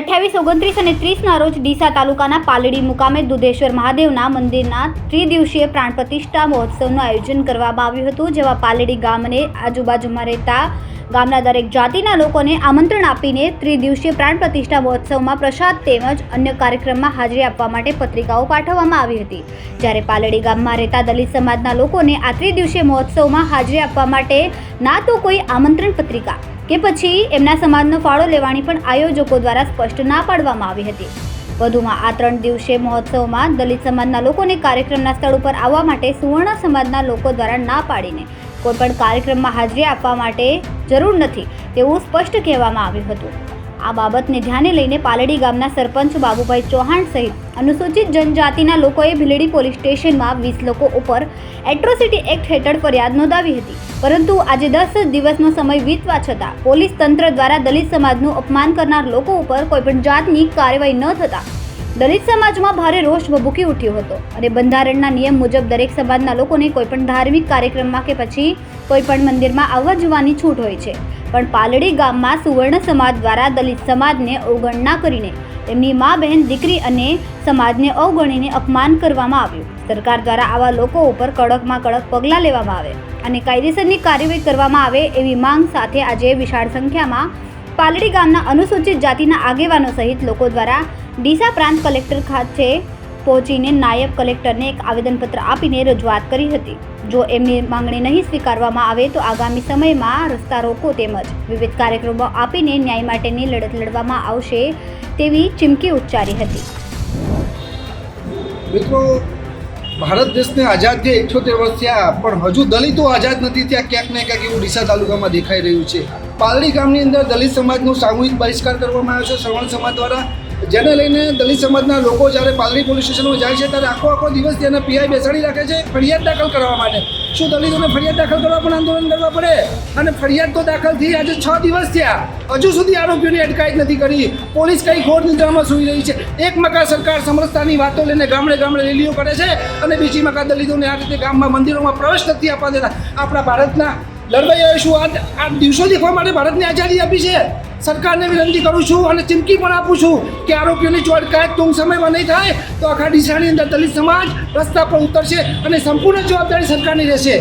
અઠ્યાવીસ, ઓગણત્રીસ અને ત્રીસના રોજ ડીસા તાલુકાના પાલડી મુકામે દુધેશ્વર મહાદેવના મંદિરના ત્રિદિવસીય પ્રાણ પ્રતિષ્ઠા મહોત્સવનું આયોજન કરવામાં આવ્યું હતું, જેમાં પાલડી ગામને આજુબાજુમાં રહેતા ગામના દરેક જાતિના લોકોને આમંત્રણ આપીને ત્રિદિવસીય પ્રાણ પ્રતિષ્ઠા મહોત્સવમાં પ્રસાદ તેમજ અન્ય કાર્યક્રમમાં હાજરી આપવા માટે પત્રિકાઓ પાઠવવામાં આવી હતી. જ્યારે પાલડી ગામમાં રહેતા દલિત સમાજના લોકોને આ ત્રિદિવસીય મહોત્સવમાં હાજરી આપવા માટે ના તો કોઈ આમંત્રણ પત્રિકા કે પછી એમના સમાજનો ફાળો લેવાની પણ આયોજકો દ્વારા સ્પષ્ટ ના પાડવામાં આવી હતી. વધુમાં આ ત્રણ દિવસીય મહોત્સવમાં દલિત સમાજના લોકોને કાર્યક્રમના સ્થળ ઉપર આવવા માટે સુવર્ણ સમાજના લોકો દ્વારા ના પાડીને કોઈપણ કાર્યક્રમમાં હાજરી આપવા માટે જરૂર નથી, તેવું સ્પષ્ટ કહેવામાં આવ્યું હતું. આ બાબતને ધ્યાને લઈને પાલડી ગામના સરપંચ બાબુભાઈ ચૌહાણ સહિત અનુસૂચિત જનજાતિના લોકોએ ભીલડી પોલીસ સ્ટેશનમાં વીસ લોકો ઉપર એટ્રોસિટી એક્ટ હેઠળ ફરિયાદ નોંધાવી હતી. પરંતુ આજે દસ દિવસનો સમય વીતવા છતાં પોલીસ તંત્ર દ્વારા દલિત સમાજનું અપમાન કરનાર લોકો ઉપર કોઈપણ જાતની કાર્યવાહી ન થતાં દલિત સમાજમાં ભારે રોષ ભભૂકી ઉઠ્યો હતો અને બંધારણના નિયમ મુજબ દરેક સમાજના લોકોને કોઈપણ ધાર્મિક કાર્યક્રમમાં કે પછી કોઈપણ મંદિરમાં આવવા જવાની છૂટ હોય છે. પણ પાલડી ગામમાં સુવર્ણ સમાજ દ્વારા દલિત સમાજને અવગણના કરીને તેમની મા બહેન, દીકરી અને સમાજને અવગણીને અપમાન કરવામાં આવ્યું. સરકાર દ્વારા આવા લોકો ઉપર કડકમાં કડક પગલાં લેવામાં આવે અને કાયદેસરની કાર્યવાહી કરવામાં આવે એવી માંગ સાથે આજે વિશાળ સંખ્યામાં પાલડી ગામના અનુસૂચિત જાતિના આગેવાનો સહિત લોકો દ્વારા ડીસા પ્રાંત કલેક્ટર ખાતે પહોંચીને નાયબ કલેક્ટરને એક આવેદનપત્ર આપીને રજૂઆત કરી હતી. જો એમની માંગણી નહીં સ્વીકારવામાં આવે તો આગામી સમયમાં રસ્તા રોકો તેમજ વિવિધ કાર્યક્રમો આપીને ન્યાય માટેની લડત લડવામાં આવશે તેવી ચીમકી ઉચ્ચારી હતી. મિત્રો, ભારત દેશને આઝાદ જે ઇઠ્યોતેર વર્ષ થયા પણ હજુ દલિતો આઝાદ નથી, ત્યાં ક્યાંક ને ક્યાંક એવું ડીસા તાલુકામાં દેખાઈ રહ્યું છે. પાલડી ગામની અંદર દલિત સમાજનો સામૂહિક બહિષ્કાર કરવામાં આવ્યો છે. શ્રવણ સમાજ દ્વારા જેને લઈને દલિત સમાજના લોકો જ્યારે પાલડી પોલીસ સ્ટેશનમાં જાય છે ત્યારે આખો આખો દિવસ તેને પીઆઈ બેસાડી રાખે છે ફરિયાદ દાખલ કરવા માટે. શું દલિતોને ફરિયાદ દાખલ કરવા પણ આંદોલન કરવા પડે? અને ફરિયાદ તો દાખલ થઈ આજે છ દિવસ થયા. હજુ સુધી આરોપીઓની અટકાયત નથી કરી. પોલીસ કઈ ખોટ નિદ્રામાં સૂઈ રહી છે? એક મકા સરકાર સમરસતાની વાતો લઈને ગામડે ગામડે રેલીઓ કરે છે અને બીજી મકા દલિતોને આ રીતે ગામમાં મંદિરોમાં પ્રવેશ નથી આપવા દેતા. આપણા ભારતના લડવાઈ શું આ દિવસો દેખવા માટે ભારતને આઝાદી આપી છે? સરકારને વિનંતી કરું છું અને ચીમકી પણ આપું છું કે આરોપીઓની જો અટકાયત ટૂંક સમયમાં નહીં થાય તો આખા ડીસાની અંદર દલિત સમાજ રસ્તા પર ઉતરશે અને સંપૂર્ણ જવાબદારી સરકારની રહેશે.